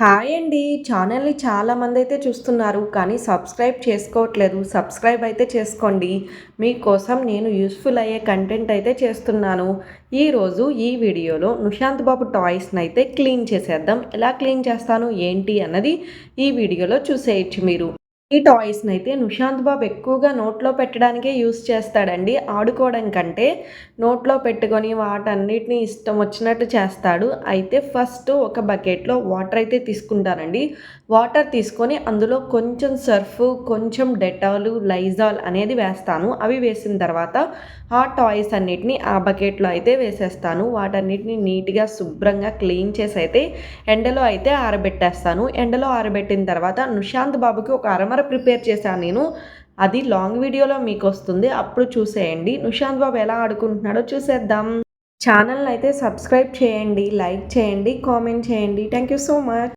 Hi అండి. ఛానల్ని చాలామంది అయితే చూస్తున్నారు కానీ సబ్స్క్రైబ్ చేసుకోవట్లేదు. సబ్స్క్రైబ్ అయితే చేసుకోండి. మీకోసం నేను యూస్ఫుల్ అయ్యే కంటెంట్ అయితే చేస్తున్నాను. ఈరోజు ఈ వీడియోలో నుశాంత్ బాబు టాయ్స్ని అయితే క్లీన్ చేసేద్దాం. ఎలా క్లీన్ చేస్తాను ఏంటి అన్నది ఈ వీడియోలో చూసేయచ్చు మీరు. ఈ టాయ్స్ని అయితే నుశాంత్ బాబు ఎక్కువగా నోట్లో పెట్టడానికే యూస్ చేస్తాడండి. ఆడుకోవడం కంటే నోట్లో పెట్టుకొని వాటన్నిటిని ఇష్టం వచ్చినట్టు చేస్తాడు. అయితే ఫస్ట్ ఒక బకెట్లో వాటర్ అయితే తీసుకుంటానండి. వాటర్ తీసుకొని అందులో కొంచెం సర్ఫ్ కొంచెం డెటాల్ లైజాల్ అనేది వేస్తాను. అవి వేసిన తర్వాత ఆ టాయ్స్ అన్నిటిని ఆ బకెట్లో అయితే వేసేస్తాను. వాటన్నిటిని నీట్గా శుభ్రంగా క్లీన్ చేసి అయితే ఎండలో అయితే ఆరబెట్టేస్తాను. ఎండలో ఆరబెట్టిన తర్వాత నుశాంత్ బాబుకి ఒక అరమర ప్రిపేర్ చేశాను నేను. అది లాంగ్ వీడియోలో మీకు వస్తుంది. అప్పుడు చూసేయండి. నిషాంత్ బాబు ఎలా ఆడుకుంటున్నాడో చూసేద్దాం. ఛానల్ అయితే సబ్స్క్రైబ్ చేయండి లైక్ చేయండి కామెంట్ చేయండి. Thank you so much